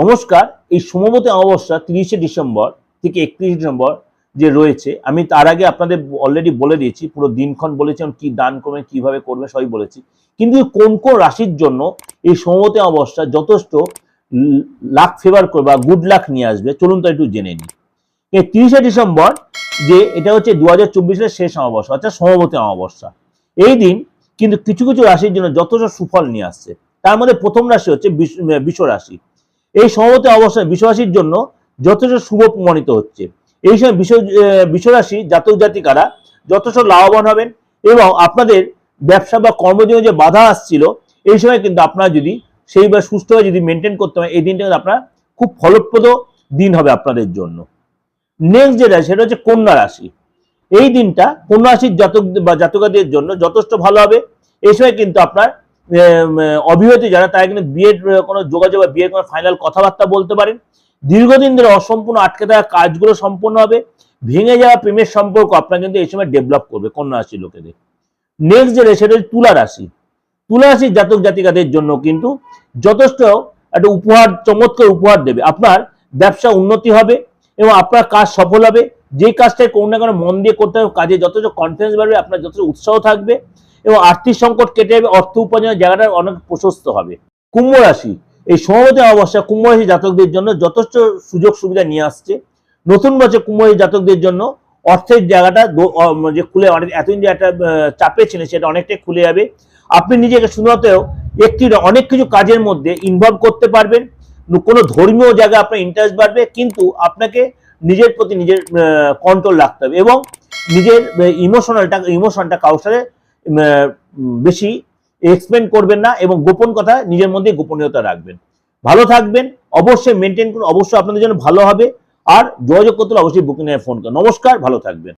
নমস্কার, এই সমবতী অমাবস্যা তিরিশে ডিসেম্বর থেকে একত্রিশে ডিসেম্বর যে রয়েছে, আমি তার আগে আপনাদের অলরেডি বলে দিয়েছি, পুরো দিনক্ষণ বলেছি আমি কি দান করবে কীভাবে করবে সবই বলেছি। কিন্তু কোন কোন রাশির জন্য এই সমবতী অমাবস্যা যথেষ্ট লাখ ফেভার করবে বা গুড লাক নিয়ে আসবে, চলুন তো একটু জেনে নিই। এই তিরিশে ডিসেম্বর যে এটা হচ্ছে দু হাজার চব্বিশের শেষ অমাবস্যা, অর্থাৎ সমবতী অমাবস্যা। এই দিন কিন্তু কিছু কিছু রাশির জন্য যথেষ্ট সুফল নিয়ে আসছে। তার মধ্যে প্রথম রাশি হচ্ছে বিষ রাশি এই সমবতী অবস্থায় বিশ্বরাশির জন্য যথেষ্ট শুভ প্রমাণিত হচ্ছে। এই সময় বিশ্ব বিশ্বরাশি জাতক জাতিকারা যথেষ্ট লাভবান হবেন এবং আপনাদের ব্যবসা বা কর্মজীবনে যে বাধা আসছিল, এই সময় কিন্তু আপনারা যদি সেইভাবে সুস্থভাবে যদি মেনটেন করতে হয় এই দিনটা কিন্তু আপনার খুব ফলপ্রদ দিন হবে আপনাদের জন্য। নেক্সট যেটা, সেটা হচ্ছে কন্যা রাশি। এই দিনটা কন্যা রাশির জাতক বা জাতকাদের জন্য যথেষ্ট ভালো হবে। এই সময় কিন্তু আপনার অবিবাহিত যারা, তারা কিন্তু বিয়ের কোনো যোগাযোগ বা বিয়ের কোনো ফাইনাল কথাবার্তা বলতে পারেন। দীর্ঘদিন ধরে অসম্পূর্ণ আটকে থাকা কাজগুলো সম্পূর্ণ হবে। ভেঙে যাওয়া প্রেমের সম্পর্ক আপনার কিন্তু এই সময় ডেভেলপ করবে কন্যা রাশির লোকেদের নেক্সট যেটা সেটা হচ্ছে তুলা রাশি। তুলা রাশির জাতক জাতিকাদের জন্য কিন্তু যথেষ্ট একটা উপহার, চমৎকার উপহার দেবে। আপনার ব্যবসা উন্নতি হবে এবং আপনার কাজ সফল হবে। যে কাজটাই কোনো না কোনো মন দিয়ে করতে হবে, কাজে যথেষ্ট কনফিডেন্স বাড়বে, আপনার যথেষ্ট উৎসাহ থাকবে। এবং আর্থিক সংকট কেটে যাবে, অর্থ উপার্জনের জায়গাটা অনেক প্রশস্ত হবে। কুম্ভ রাশি, এই সমবতী অবস্থা কুম্ভ রাশি জাতকদের জন্য যথেষ্ট সুযোগ সুবিধা নিয়ে আসছে। নতুন বছর কুম্ভ রাশি জাতকদের জন্য অর্থের জায়গাটা যে খুলে অনেক এতদিন যে একটা চাপে ছিলেন সেটা অনেকটাই খুলে যাবে। আপনি নিজেকে শুধুমাত্র একটি অনেক কিছু কাজের মধ্যে ইনভলভ করতে পারবেন। কোনো ধর্মীয় জায়গায় আপনার ইন্টারেস্ট বাড়বে, কিন্তু আপনাকে নিজের প্রতি নিজের কন্ট্রোল রাখতে হবে এবং নিজের ইমোশনালটা ইমোশনটা কারোর সাথে বেশি এক্সপ্লেন করবেন না এবং গোপন কথা নিজের মধ্যে গোপনীয়তা রাখবেন। ভালো থাকবেন, অবশ্যই মেনটেন করুন, অবশ্যই আপনাদের জন্য ভালো হবে। আর যোগাযোগ করতে অবশ্যই বুকিং ফোন করুন। নমস্কার, ভালো থাকবেন।